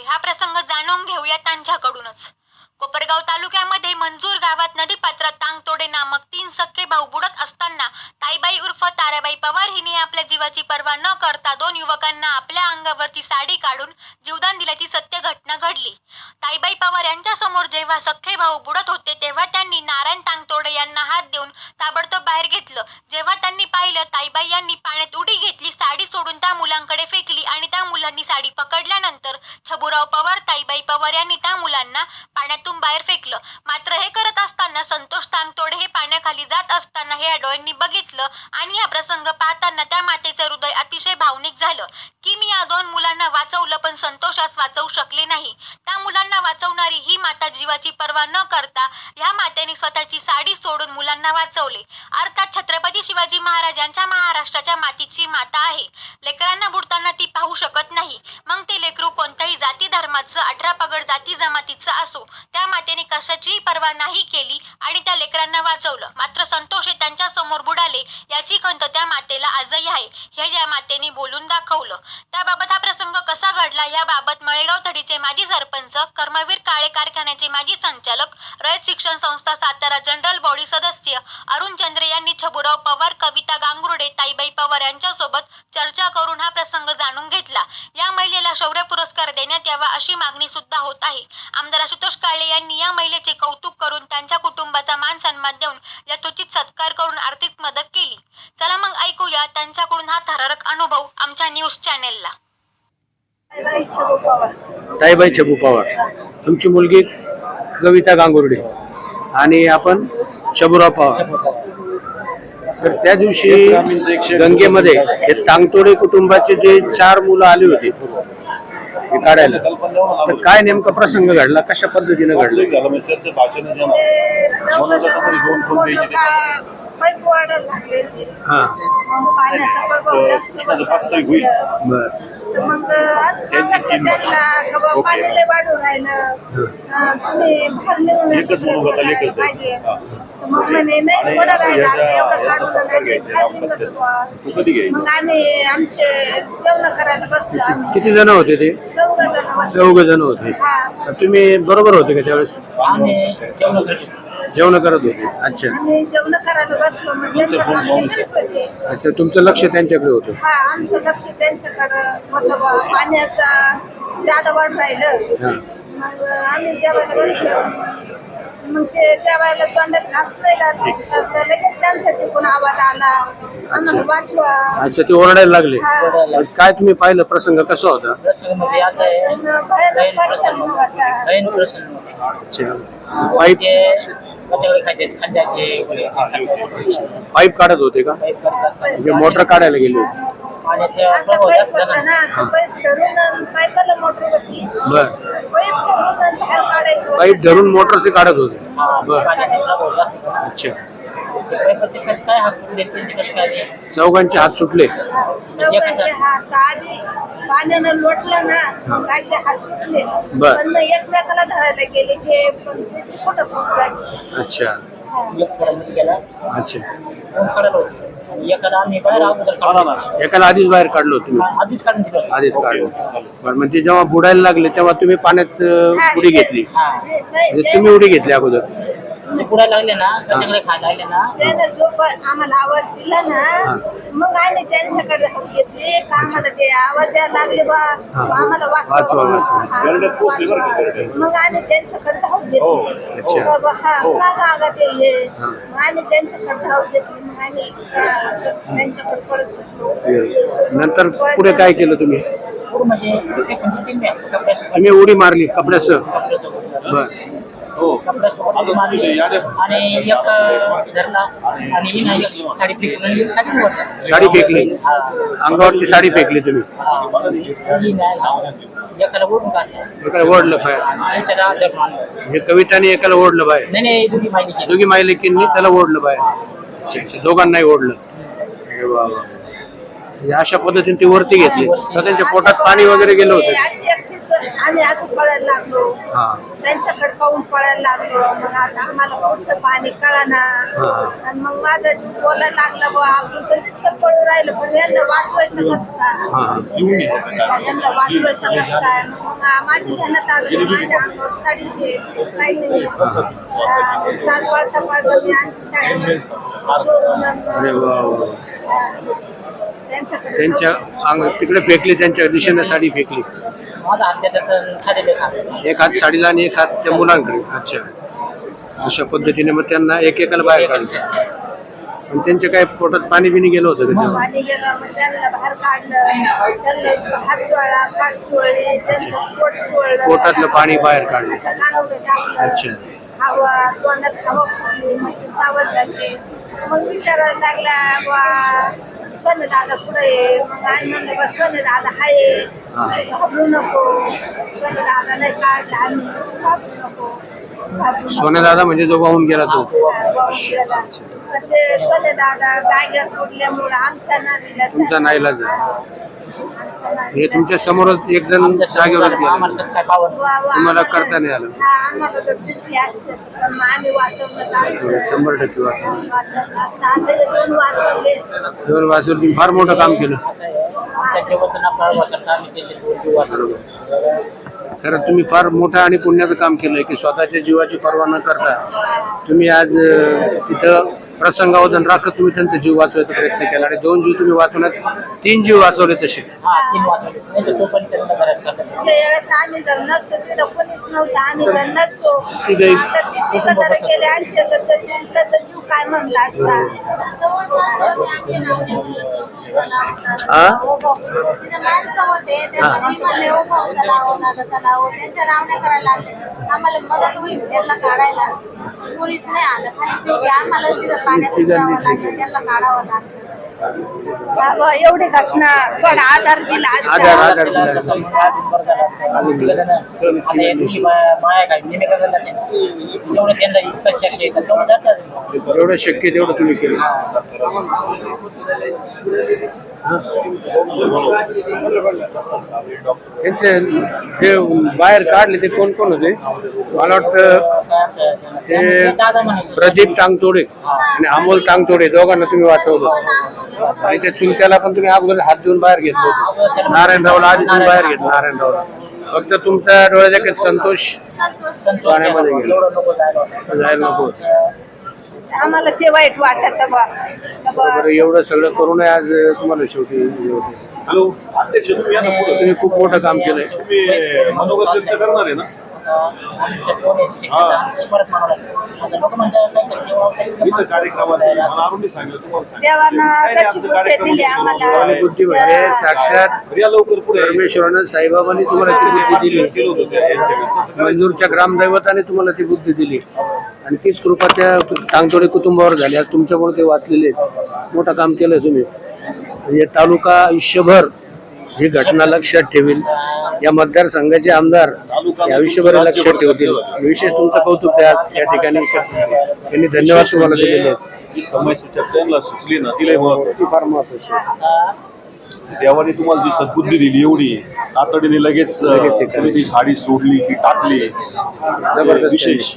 होते हा प्रसंग जाणून घेऊया त्यांच्याकडूनच. कोपरगाव तालुक्यामध्ये मंजूर गावात नदीपात्रात तांगतोडे नामक तीन सख्खे भाऊ बुडत असताना ताईबाई उर्फ ताराबाई पवार हिने आपल्या जीवाची पर्वा न करता दोन युवकांना आपल्या अंगावरची साडी काढून जीवदान दिल्याची सत्य घटना घडली. ताईबाई पवार यांच्या समोर जेव्हा सख्खे भाऊ बुडत होते तेव्हा त्यांनी नारायण तांगतोडे यांना हात देऊन ताबडतोब बाहेर घेतलं. जेव्हा त्यांनी पाहिलं ताईबाई यांनी पाण्यात उडी घेतली साडी सोडून त्या मुलांकडे फेकली आणि त्या मुलांनी साडी पकडल्यानंतर छबुराव पवार ताईबाई पवार यांनी त्या मुलांना पाण्यातून बाहेर फेकलं. मात्र हे करत असताना संतोष तांगतोडे हे पाण्याखाली जात असताना हे या डोळ्यांनी बघितलं आणि हा प्रसंग पाहताना त्या मातेचं हृदय अतिशय भावनिक झालं. की मी या दोन मुलांना वाचवलं पण संतोषास वाचवू शकले नाही. त्या मुलांना वाचवणारी ही माता जीवाची पर्वा न करता ह्या मातेने स्वतःची साडी सोडून मुलांना वाचवले. अर्थात छत्रपती शिवाजी महाराजांच्या महाराष्ट्राच्या मातीची माता आहे. लेकरांना बुडताना ती पाहू शकत नाही. मग ते लेकरू कोणत्याही जाती धर्माचं अठरा पगड जाती जमातीचं असो त्या मातेने कशाचीही पर्वा नाही केली आणि त्या लेकरांना वाचवलं. मात्र संतोष हे त्यांच्यासमोर बुडाले याची खंत त्या मातेला आजही आहे हे या मातेने बोलून दाखवलं त्याबाबत हा प्रसंग कसा घडला. याबाबत मळेगाव थडीचे माजी सरपंच कर्मवीर काळे कारखान्याचे माजी संचालक रयत शिक्षण संस्था सातारा जनरल बॉडी सदस्य अरुण चंद्रे यांनी छबुराव पवार कविता गांगुर्डे ताईबाई पवार यांच्यासोबत चर्चा करून हा प्रसंग जाणून घेतला. या महिलेला शौर्य पुरस्कार देण्यात यावा अशी मागणी सुद्धा होत आहे. आमदार आशुतोष काळे यांनी या महिलेचे कौतुक करून त्यांच्या कुटुंबाचा मान सन्मान देऊन यथोचित सत्कार करून आर्थिक मदत केली. चला मग ऐकूया त्यांच्याकडून हा थरारक अनुभव आमच्या न्यूज चॅनेलला. ताईबाई छबू पवार तुमची मुलगी कविता गांगुर्डे आणि आपण शबुराव पवार तर त्या दिवशी गंगेमध्ये हे तांगतोडे कुटुंबाचे जे चार मुलं आली होती हे काढायला तर काय नेमका प्रसंग घडला कशा पद्धतीने घडला म्हणजे. हा बर मग आज सांगितलं त्यांना का बा पाणी लय वाढून राहिलं? अं, तुम्ही बाहेर करायला पाहिजे. हा. तर मग म्हणे नाही पडत राहिलं आता एवढं काढून आम्ही बाहेर निघत. होतो. मग आम्ही आमचे जेवण करायला बसलो आम्ही. किती जण होते ते? चौघ जण. चौघ जण होते. हा. तुम्ही बरोबर होते का त्यावेळेस? आम्ही जेवण जेवण करत होते. अच्छा. आम्ही जेवण करायला बसलो अच्छा तुमचं लक्ष त्यांच्याकडे होतं. हा आमचं लक्ष त्यांच्याकडं होतं बा पाण्याचा जादा वाढ राहिलं. मग आम्ही जेवायला बसलो. मग ते जेवायला तोंडात घास नाही घातलं तर लगेच त्यांचा तिकडून आवाज आला. आम्हाला वाचवा. अच्छा ते ओरडायला लागले. काय तुम्ही पाहिलं? प्रसंग कसा होता? प्रसंग म्हणजे असं आहे. होता. प्रसंग. अच्छा. पाईप ते खायचे खांद्याचे खांद्याचे. पाईप काढत होते का? करतात म्हणजे मोटर काढायला गेले होते. असा पाईप जास्त होता झाला. ना तो पाईप धरून आणि पाईपाला मोटर होती बर. पाईप धरून आणि बाहेर काढायचं होतं. धरून मोटरचे काढत होते. बर. पाण्याचा प्रभाव जास्त झाला. अच्छा. ते पाईपाचे कसे काय हात सुटले? त्यांचे कसे काय ते चौघांचे हात सुटले. चौघांचे हात. आधी पाण्यानं लोटलं ना मग गायचे हात सुटले. बर. पण मग एकमेकाला धरायला गेले ते पण त्याची कुठं फूट झाली? अच्छा. अच्छा. एकाला आधीच बाहेर काढलं तुम्ही आधीच काढून दिलं आधीच काढलं बरं म्हणजे जेव्हा बुडायला लागले तेव्हा तुम्ही पाण्यात अं, उडी घेतली. हा. म्हणजे तुम्ही उडी घेतली अगोदर. पुढे लागले ना त्याच्याकडे खायला लागले ना त्यानं जो पण आम्हाला आवाज दिला ना मग आम्ही त्यांच्याकडे धाव घेतली का आम्हाला ते आवाज द्यायला लागले बा हा. आम्हाला वाचवा, वाचवा वाचवा. हा, गरड्यात पोचली बरं का वाचवा. गरड्यात. मग आम्ही त्यांच्याकडे धाव हो, घेतली अच्छा. का बा, हा हो. का गागा ते ये हा. मग आम्ही त्यांच्याकडे धाव घेतली मग आम्ही अं, असं त्यांच्याकडे पडत सुटलो नंतर पुढे काय केलं तुम्ही पूर्ण म्हणजे एक म्हणजे कपड्यासोबत तुम्ही उडी मारली कपड्यासह कपड्यासोबत बर हो कपड्यासोबत अजून मारली तिथे याद्या. आणि एक धरला आणि ही नाही एक साडी फेकली. हा. अंगावरची साडी फेकली तुम्ही. हा. नाही एकाला ओढून काढलं. एकाला ओढलं बाहेर. आणि त्याला धरून आणलं. कविताने एकाला ओढलं बाहेर. नाही नाही दोघी माहिती केली. दोघी मायलेकींनी त्याला ओढलं बाहेर. अच्छा अच्छा दोघांनाही ओढलं. अरे वा वा. अशा पद्धतीने ते वरती घेतले. तर त्यांच्या पोटात पाणी वगैरे गेलं होतं. आम्ही असं पळायला लागलो. हा. त्यांच्याकडे पाहून पळायला लागलो. मग आता आम्हाला पुढचं पाणी कळाना. हा. आणि मग माझं बोलायला लागलं बा आपण तर नुसतं पळून राहिलं पण यांना वाचवायचं कसं काय. यांना वाचवायचं कसं काय? मग माझ्या ध्यानात आलं माझ्या अंगावर साडीचे काही नाही. हा, चाल पळता पळता मी अशी साडी सोडून अरे आणि, वा वा. त्यांच्याकडे त्यांच्या अंग तिकडे फेकली त्यांच्या दिशेने साडी फेकली. माझा हात त्याच्यात एक हात साडीला आणि एक हात त्या मुलांकडे. अच्छा. अशा पद्धतीने मग त्यांना एकेकाला बाहेर काढलं. आणि त्यांच्या काय पोटात पाणी बिनी गेलं होतं का तेव्हा? पाणी गेलं मग त्यांना बाहेर काढलं. त्यांना हात चोळला पाठ चोळले त्यांचं पोट चोळलं पोटातलं पाणी बाहेर काढलं. असं कानवलं टाकलं. अच्छा. हवा तोंडात हवा फुटली मग ते सावध झाले. मग विचारायला लागला बा सोने दादा कुठे आहे? मग आम्ही म्हणलं बा सोने दादा आहे. घाबरू नको. सोने दादाला काढला आम्ही. घाबरू नको. सोन्या दादा म्हणजे जो वाहून गेला तो. ते सोने दादा जाग्यात उडल्यामुळं आमचा नावीला तुमचा नाईलाज आहे. हे तुमच्या समोरच एक जण जागेवर तुम्हाला करता नाही आलं. हा, आम्हाला जर दिसले असते तर पण मग आम्ही वाचवलंच असतं. शंभर टक्के वाचलं. वाचवलं असतं. आता हे दोन वाचवले. दोन तुम्ही फार मोठं काम केलं. असं आहे. आमच्या जेवणाचं ना प्रळवा करता आम्ही त्याचे दोन जीव वाचलो खरं तुम्ही फार मोठं आणि पुण्याचं काम केलंय की स्वतःच्या जीवाची पर्वा न करता तुम्ही आज अं, तिथं प्रसंगावधान राखत तुम्ही त्यांचा जीव वाचवायचा प्रयत्न केला आणि दोन जीव तुम्ही वाचवण्यात तीन जीव वाचवले तसे. हा तीन त्यांच्या करतात वेळेस आम्ही जर नसतो तिथं कोणीच नव्हतं आम्ही जर नसतो. तिघही- आता ते तिघं जर गेले असते तर ते त्याचा जीव काय म्हणला असता? हा? तिथे माणसं होते त्यांना मी म्हणले हो. भाऊ चला हो दादा चला हो. त्यांच्या रावण्या करायला लागले. आम्हाला मदत होईल त्यांना काढायला. कोणीच नाही आलं. खाली शेवटी आम्हाला तिथं पाण्यात उतरावं लागलं. त्यांना काढावं लागलं. एवढी घटना थोडा आधार दिला आधार आधार जेवढं शक्य तेवढं तुम्ही केलं. त्यांचे जे बाहेर काढले ते कोण कोण होते? मला वाटतं ते प्रदीप टांगतोडे आणि अमोल टांगतोडे दोघांना तुम्ही वाचवलं. आणि त्या चुलत्याला पण तुम्ही अगोदर हात देऊन बाहेर घेतलं होतं. नारायणरावला आधी तुम्ही बाहेर घेतलं नारायणरावला. फक्त तुमच्या डोळ्याच्या काही संतोष पाण्यामध्ये गेलं. जायला नको आम्हाला ते वाईट वाटत बरं एवढं सगळं करून आज तुम्हाला शेवटी होते. हॅलो अध्यक्ष तुम्ही खूप मोठं काम केलंय. मनोगत व्यक्त करणार आहे ना? म्हणजे परमेश्वरानं साईबाबांनी तुम्हाला ती बुद्धी दिली. केलं. मंजूरच्या ग्रामदैवताने तुम्हाला ती बुद्धी दिली. आणि तीच कृपा त्या टांगतोडे कुटुंबावर झाली. आज तुमच्यामुळे ते वाचलेले आहेत. मोठं काम केलंय तुम्ही. म्हणजे तालुका आयुष्यभर ही घटना लक्षात ठेवील. या मतदारसंघाचे आमदार हे आयुष्यभर लक्षात ठेवतील. विशेष तुमचं कौतुक आज या ठिकाणी त्यांनी धन्यवाद तुम्हाला दिलेले आहेत. जी समय सूचक त्यांना सुचली ना तिला महत्त्व ती फार महत्वाची. देवाने तुम्हाला जी सद्बुद्धी दिली एवढी तातडीने लगेच हे ती साडी सोडली की टाकली. जबरदस्त विशेष.